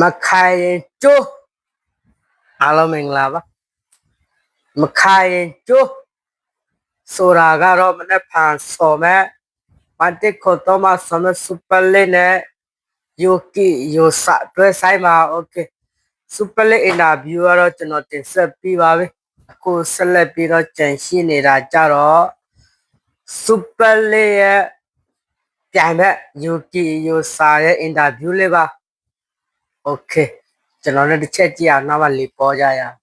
မခိုင်ရင်ကျိုးအားလုံးမင်္ဂလာပါမခိုင်ရင်ကျိုးဆိုတာကတော့မနေ့ဖန်ဆော်မဲ့ပန်တစ်ခေါ်တော့မဆော်မဲ့စူပါလေးနဲ့ယိုကီယိုဆာတွဲဆိုင်မှာโอเคစူပါလေးအင်တာဗျူးကတော့ကျွန်တော်တင်ဆက်ပြီးပါပြီအခုဆက်လက်ပြီးတော့ကြန့်ရှိနေတာကြတော့စူပါလေးရဲ့ပြိုင်မဲ့ယိုကီယိုဆာရဲ့အင်တာဗျူးလေးပါ โอเคကျွန်တော်လည်းတစ်ချက်ကြည့်အောင်နောက်မှလေပေါ်ကြရအောင်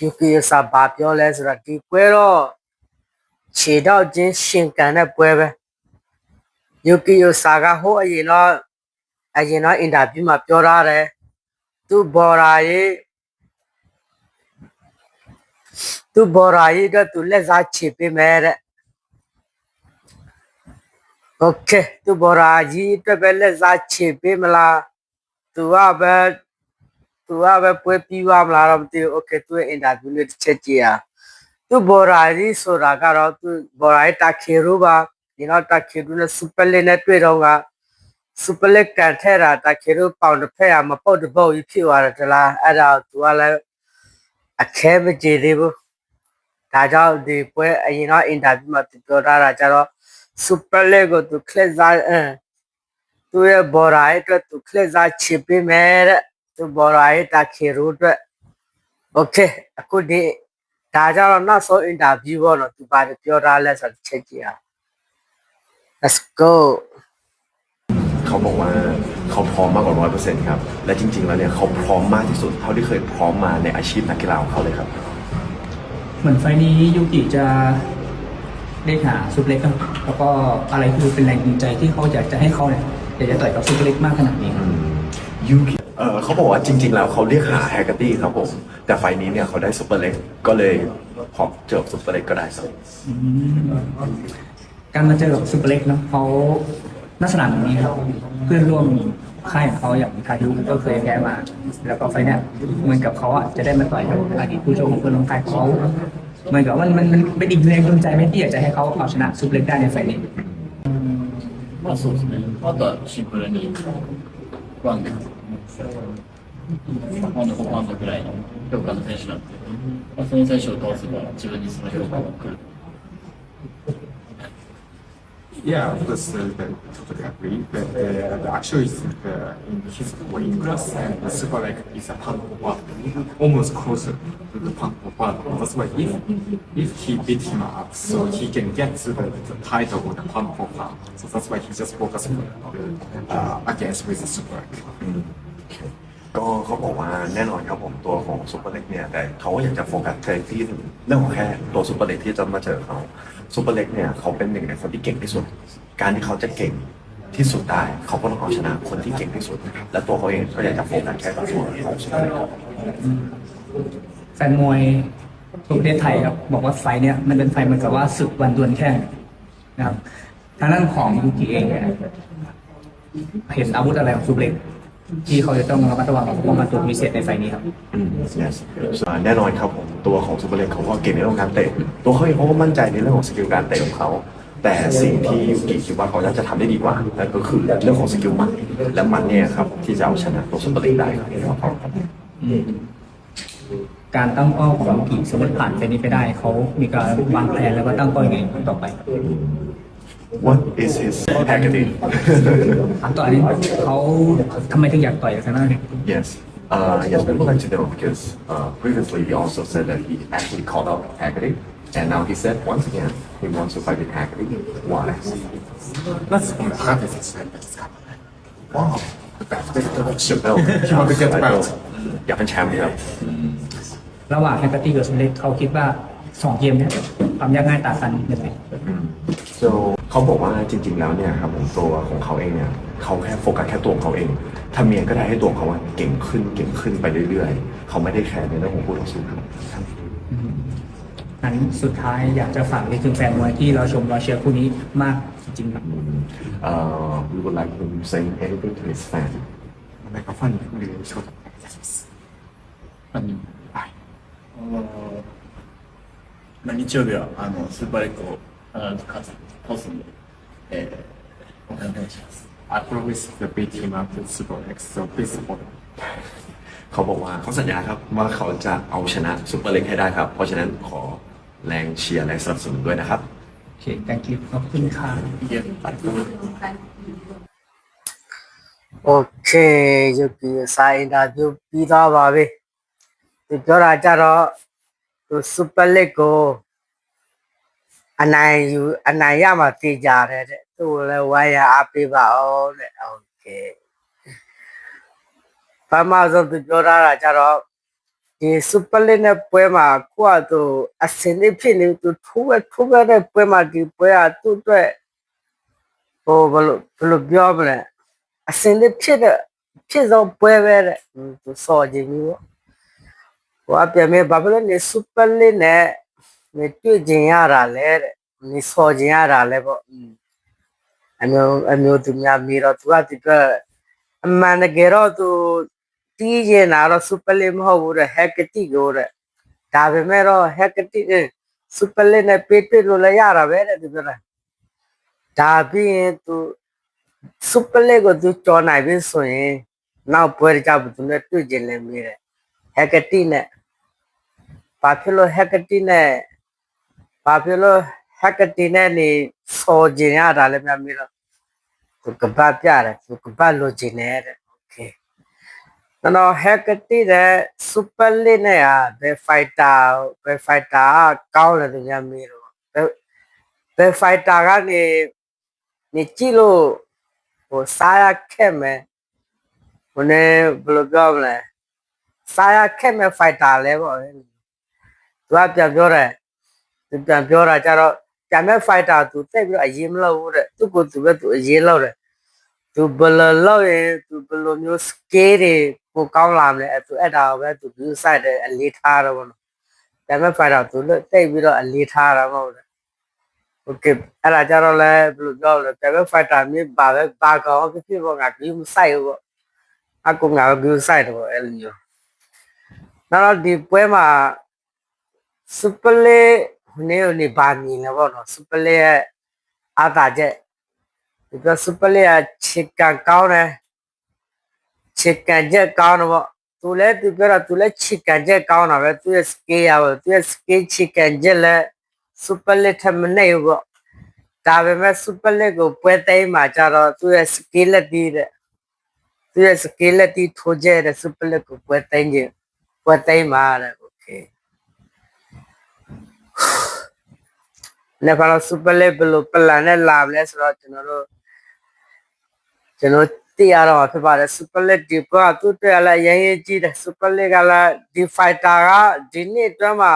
ယူကီယစာဘာပြောလဲဆိုတော့ဒီပွဲတော့ခြေတော့ချင်းရှင်ကန်တဲ့ပွဲပဲယူကီယစာကဟိုအရင်တော့အရင်တော့အင်တာဗျူးမှာပြောထားတယ်သူဘော်ရာရေးသူဘော်ရာရေးကသူလက်စားချေပေးမယ်တဲ့โอเคသူဘော်ရာကြီးအတွက်ပဲလက်စားချေပေးမလား သူကပဲသူကပဲပွဲပြီးသွားမလားတော့မသိဘူး okay သူ့ရဲ့ interview လေးတစ်ချက်ကြည့်ရသူဘော်ရာရီဆိုတာကတော့သူဘော်ရာရီတာခေရူပါဒီတော့တာခေရူနဲ့စူပါလက်နဲ့တွေ့တော့ကစူပါလက်ကန်ထဲတာတာခေရူပေါင်တစ်ဖက်ကမပုတ်တပုတ်ကြီးဖြစ်သွားတယ်တလားအဲ့ဒါသူကလည်းအခဲမကြေသေးဘူးဒါကြောင့်ဒီပွဲအရင်တော့ interview မှာပြောထားတာကြတော့ super league ကိုသူ click စား အင်း သူရဲ့ဘော်ရာရဲ့အတွက်သူခလက်စားချစ်ပေးမယ်တဲ့သူဘော်ရာရဲ့တာခေရိုးအတွက်โอเคအခုဒီဒါကြတော့နောက်ဆုံးအင်တာဗျူးပေါ့နော်သူပါတယ်ပြောထားလဲဆိုတော့ချက်ကြည့်အောင် let's go เขาบอกว่าเขาพร้อมมากกว่าร้อยเปอร์เซ็นต์ครับ และจริง ๆ แล้วเนี่ยเขาพร้อมมากที่สุด เท่าที่เคยพร้อมมาในอาชีพนักกีฬาของเขาเลยครับ เหมือนไฟล์นี้ยูกิจะได้หาซุปเล็กอะแล้วก็อะไรคือเป็นแรงจูงใจที่เขาอยากจะให้เขาเนี่ย อยากจะต่อยกับซุปเล็กมากขนาดนี้ครับยูกิเออเขาบอกว่าจริง ๆ แล้วเขาเรียกหาแฮกเกอร์ตี้ครับผม แต่ไฟล์นี้เนี่ยเขาได้ซุปเปอร์เล็กก็เลยพอเจอซุปเปอร์เล็กก็ได้ครับการมาเจอกับซุปเปอร์เล็กเนาะเขาลักษณะแบบนี้ครับ เพื่อนร่วมค่ายของเขาอย่างคายุก็เคยแพ้มา แล้วก็ไฟล์เนี่ยเหมือนกับเขาอะจะได้มาต่อยกับอดีตผู้ชกของเพื่อนร่วมค่ายเขาเหมือนกับว่ามันมันเป็นอีกแรงจูงใจไหมที่อยากจะให้เขาเอาชนะซุปเปอร์เล็กได้ในไฟล์นี้ まあそうですね。あとはシンプルにワンで、ファンの5ファンドぐらいの評価の選手なんで、まあ、その選手を倒せば自分にその評価が来る。Yeah, of course, uh, I totally agree. But uh, the actual is uh, in his weight class and the super leg is a pound for pound, almost closer to the pound for pound. That's why if if he beat him up, so he can get to the, the title of the for pound. So that's why he just focused on uh, against with the super leg. ก็เขาบอกว่าแน่นอนครับผมตัวของซุปเปอร์เล็กเนี่ยแต่เขาก็อยากจะโฟกัสแค่ที่เรื่องของแค่ตัวซุปเปอร์เล็กที่จะมาเจอเขาซุปเปอร์เล็กเนี่ยเขาเป็นหนึ่งในคนที่เก่งที่สุด การที่เขาจะเก่งที่สุดได้เขาก็ต้องเอาชนะคนที่เก่งที่สุด และตัวเขาเองก็อยากจะโฟกัสแค่ตัวของซุปเปอร์เล็กแฟนมวยทั่วประเทศไทยครับบอกว่าไฟเนี่ยมันเป็นไฟเหมือนกับว่าศึกวันดวลแข่งนะครับทางด้านของยูกิเองเนี่ยเห็นอาวุธอะไรของซูเปอร์เล็ก ที่เขาจะต้องระมัดระวังป้องกันตัวพิเศษในไฟล์นี้ครับ อืม yes อ่าแน่นอนครับผมตัวของซูเปอร์เล็กเขาก็เก่งในเรื่องของการเตะตัวเขาเองเขาก็มั่นใจในเรื่องของสกิลการเตะของเขา แต่สิ่งที่ยูกิคิดว่าเขาน่าจะทำได้ดีกว่านั่นก็คือเรื่องของสกิลหมัดและมันเนี่ยครับที่จะเอาชนะตัวซูเปอร์เล็กได้ครับครับการตั้งเป้าของยูกิสมมติผ่านไฟล์นี้ไปได้ เขามีการวางแผนแล้วก็ตั้งเป้ายังไงต่อไปครับ What is his packaging ถามต่ออันนี้เขาทำไมถึงอยากต่อยกับทางด้านนี้ Yes uh yes we would like to know because uh previously he also said that he actually called out packaging and now he said once again he wants to fight with packaging why まずこのハーフ選手ですか。 wow should know He want to get belt. อยากเป็นแชมป์ครับ ระหว่างแฮกเกอร์ตี้กับซูเปอร์เล็กเขาคิดว่าสองเกมเนี่ยความยากง่ายต่างกันยังไง so เขาบอกว่าจริง ๆ แล้วเนี่ยครับผมตัวของเขาเองเนี่ยเขาแค่โฟกัสแค่ตัวของเขาเองทำเมียงก็ได้ให้ตัวของเขาอะเก่งขึ้นเก่งขึ้นไปเรื่อยๆ เขาไม่ได้แคร์ในเรื่องของคู่ต่อสู้ครับ นั้นสุดท้ายอยากจะฝากไปถึงแฟนมวยที่เราชมเราเชียร์คู่นี้มากจริงๆครับ uh we would like to say anything to his fan なんかファンに売れる仕事お願いいたします。ファンにはい。あのまあ、日曜日はあのスーパーレッグを possibly. Uh, I promise the B team up to Super X, so please support. เขาบอกว่าเขาสัญญาครับว่าเขาจะเอาชนะซูเปอร์เล็กให้ได้ครับ เพราะฉะนั้นขอแรงเชียร์แรงสนับสนุนด้วยนะครับโอเคแตงกิฟขอบคุณค่ะ โอเคยุกิဆိုင်တာပြုပြီးသားပါပဲသူပြောတာကြတော့သူ super ก็ အနိုင်ယူအနိုင်ရမှာသိကြတယ်တဲ့သူ့ကိုလည်းဝိုင်းရအားပေးပါအောင်တဲ့โอเคဘာမှဆိုသူပြောတာကြတော့ဒီစူပါလက်နဲ့ပွဲမှာကိုကသူအစင်းလေးဖြစ်နေသူထိုးပဲထိုးပဲတဲ့ပွဲမှာဒီပွဲကသူ့အတွက်ဟိုဘယ်လိုဘယ်လိုပြောမလဲ အစင်လေးဖြစ်တဲ့ဖြစ်ဆုံးပွဲပဲတဲ့ဟိုသူစော်ကြည့်ပြီးပေါ့ဟိုအပြမဲဘာဖြစ်လို့နေစူပါလေးနဲ့ နေတွေ့ကျင်ရတာလဲတဲ့နေစော်ကျင်ရတာလဲပေါ့อืมအမျိုးအမျိုးသူများမီတော့သူကဒီကအမှန်တကယ်တော့သူတီးကျင်တာတော့စူပါလေးမဟုတ်ဘူးတဲ့ဟက်ကတိကိုတဲ့ဒါပေမဲ့တော့ဟက်ကတိစူပါလေးနဲ့ပေးတွေ့လို့လည်းရတာပဲတဲ့သူပြောတာဒါပြီးရင်သူ စူပလက်ကိုသူကြော်နိုင်ပြီဆိုရင်နောက်ပွဲကြဘူးသူနဲ့တွေ့ကျင်လည်းမေးတယ်ဟက်ကတိနဲ့ဘာဖြစ်လို့ဟက်ကတိနဲ့ ဘာဖြစ်လို့ဟက်ကတိနဲ့နေစော်ကျင်ရတာလည်းများမေးတော့သူကပတ်ပြတယ်သူကပတ်လို့ကျင်တယ်โอเคနော်ဟက်ကတိနဲ့စူပလက်နဲ့อ่ะဘယ်ဖိုက်တာဘယ်ဖိုက်တာကောင်းတယ်သူများမေးတော့ဘယ်ဘယ်ဖိုက်တာကနေနေကြည့်လို့ ဟိုစားရခက်မယ်ဟိုနေဘယ်လိုပြောမလဲစားရခက်မဲ့ဖိုက်တာလဲပေါ့လေသူကပြန်ပြောတယ်သူ ပြန်ပြောတာကြတော့ကြမ်းမဲ့ fighter သူတက်ပြီးတော့အရင်မလောက်ဘူးတဲ့သူ့ကိုသူပဲသူအရင်လောက်တယ်သူဘယ်လိုလောက်ရင်သူဘယ်လိုမျိုး scale တွေကိုကောင်းလာမလဲသူအဲ့ဒါကိုပဲသူ view site တဲ့အလေးထားတော့ဘောနော်ဒါပေမဲ့ fighter သူလက်တိတ်ပြီးတော့အလေးထားတာမဟုတ်ဘူး okay အဲ့ဒါကြတော့လဲဘယ်လိုပြောလဲဒါပေမဲ့ fighter မြေပါပဲပါကောင်းဖြစ်ဖြစ်ပေါ့ငါ view site ပေါ့အကူငါ view site တော့အဲ့လိုမျိုးနောက်တော့ဒီပွဲမှာ super league le နေနေပါမြင်လဲပေါ့နော် super le ရဲ့အာသာချက်ဒီပြ super le ကချစ်ကန်ကောင်းတယ်ချစ်ကန်ချက်ကောင်းတယ်ပေါ့သူလဲသူပြောတာသူလဲချစ်ကန်ချက်ကောင်းတာပဲသူရဲ့ scale ရပါသူရဲ့ scale ချစ်ကန်ချက်လဲ super lit ထက်မနေဘူးပေါ့ဒါပေမဲ့ super lit ကိုပွဲသိမ်းမှာကြတော့သူရဲ့ skill လက်တီးတဲ့သူရဲ့ skill လက်တီးထိုးကျတဲ့ super lit ကိုပွဲသိမ်းခြင်းပွဲသိမ်းမှာတဲ့ okay လည်းဘာလို့ super lit ဘယ်လို plan နဲ့လာမလဲဆိုတော့ကျွန်တော်တို့ကျွန်တော်သိရတော့မှာဖြစ်ပါတယ် super lit ဒီပွဲကသူ့အတွက်လည်းအရင်ရေးကြည့်တယ် super lit ကလည်းဒီ fighter ကဒီနေ့အတွင်းမှာ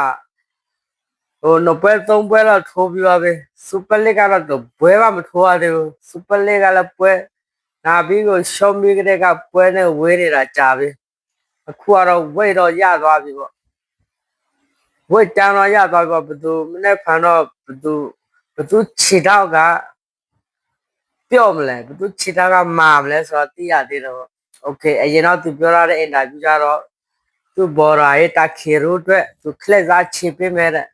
ဟိုနပွဲသုံးပွဲတော့ထိုးပြီးပါပဲစူပါလိကတော့တော့ပွဲမှမထိုးရသေးဘူးစူပါလိကလည်းပွဲနာပြီးကိုရှော့မီကတဲ့ကပွဲနဲ့ဝေးနေတာကြာပြီအခုကတော့ဝိတ်တော့ရသွားပြီပေါ့ ဝိတ်တန်းတော့ရသွားပြီပေါ့ဘသူမနေ့ဖန်တော့ဘသူဘသူခြေတော့ကပြော့မလဲဘသူခြေတော့ကမာမလဲဆိုတော့သိရသေးတယ်ပေါ့โอเคအရင်တော့သူပြောရတဲ့အင်တာဗျူးကြတော့သူဘော်ရာရဲ့တာခေရိုးအတွက်သူခလက်စားခြေပေးမဲ့တဲ့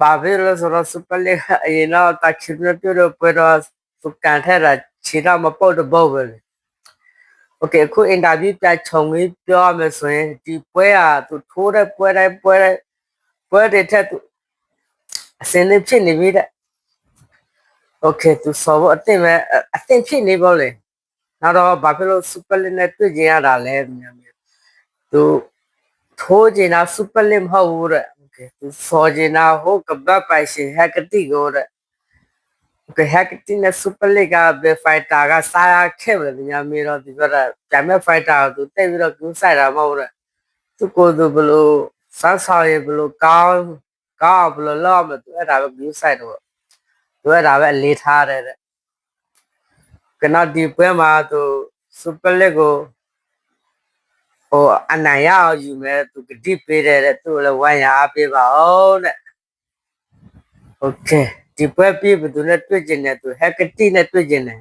ဘာဖြစ်လို့ဆိုတော့စူပါလိအရင်တော့တချင်ပြတော့ပြတော့သူကန်ထဲတာခြေတော့မပုတ်တော့ဘူးပဲโอเคအခုအင်တာဗျူးပြချုံပြီးပြောရမယ်ဆိုရင်ဒီပွဲဟာသူထိုးတဲ့ပွဲတိုင်းပွဲတိုင်း Părerea tu se ne ce ne vede. Ok, tu sau vă teme, atem ce ne vole. N-a rău, bapelul supele ne tu genia la le. Tu थोजे ना सुपले महोर सोजे ना हो कब्बा पैसे हैकती गोर हैकती ने सुपले का बे फाइट आगा सारा खेम दिया मेरा दिवरा क्या मैं फाइट आगा तू ते मेरा क्यों सारा महोर तू को दो बोलो စမ်းဆောင်ရင်ဘလို့ကောင်းကောင်းဘလို့လောက်မသူအဲ့ဒါပဲ view site တော့သူအဲ့ဒါပဲအလေးထားတယ်တဲ့ကနဒီပွဲမှာသူ super league ကိုဟိုအနိုင်ရအောင်ယူမယ်သူကတိပေးတယ်တဲ့သူလည်းဝိုင်းရအားပေးပါအောင်တဲ့ okay ဒီပွဲပြီးဘသူနဲ့တွေ့ကျင်တယ်သူဟက်ကတိနဲ့တွေ့ကျင်တယ်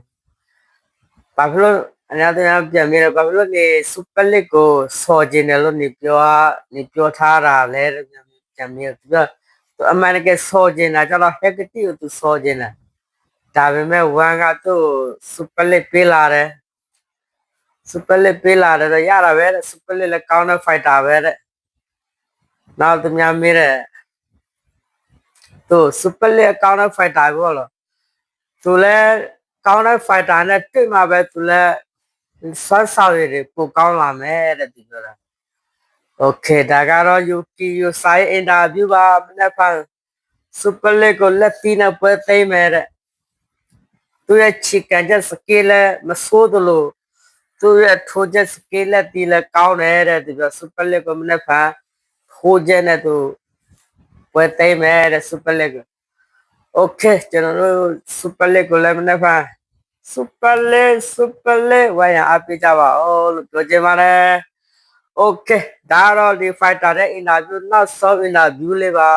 ဘာဖြစ်လို့ အများကြီးပြန်ပြီးတော့ဘာဖြစ်လို့နေစူပါလစ်ကိုစော်ကျင်တယ်လို့နေပြောနေပြောထားတာလဲတဲ့ပြန်ပြန်ပြီးတော့သူအမှန်တကယ်စော်ကျင်တာကျတော့ဟက်ကတိကိုသူစော်ကျင်တယ်ဒါပေမဲ့ဝမ်ကသူ့စူပါလစ်ပေးလာတယ်စူပါလစ်ပေးလာတယ်တော့ရတာပဲတဲ့စူပါလစ်လည်းကောင်းတဲ့ဖိုက်တာပဲတဲ့နောက်သူများမေးတယ်သူစူပါလစ်ကောင်းတဲ့ဖိုက်တာဘောလို့သူလည်းကောင်းတဲ့ဖိုက်တာနဲ့တွေ့မှာပဲသူလည်း ဆွမ်းဆောင်ရည်တွေပိုကောင်းလာမယ်တဲ့ဒီလိုလားโอเคဒါကတော့ Yuki Yosai interview ပါမနေ့ကစူပါလစ်ကိုလက်တီးနဲ့ပွဲသိမ်းမယ်တဲ့ သူရဲ့ချီကန်ချက်စကေးလည်းမဆိုးသလိုသူရဲ့ထိုးချက်စကေးလည်းဒီလည်းကောင်းတယ်တဲ့ဒီပြောစူပါလစ်ကိုမနေ့ကထိုးချက်နဲ့သူဝယ်သိမ်းမယ်တဲ့စူပါလစ်ကိုโอเคကျွန်တော်တို့စူပါလစ်ကိုလည်းမနေ့က စူပါလေစူပါလေဝိုင်းအားပေးကြပါဦးလို့ပြောချင်ပါတယ်။ Okay ဒါတော့ဒီ fighter ရဲ့ interview နောက်ဆုံး interview လေးပါ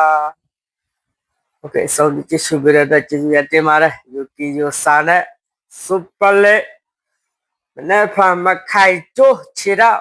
။ Okay ဆုံးကြည့်ရှုပေးတဲ့အတွက်ကျေးဇူးရတင်ပါတယ်။ UK ရစာနဲ့စူပါလေမနေ့ဖာမခိုင်ကျိုးခြေတော့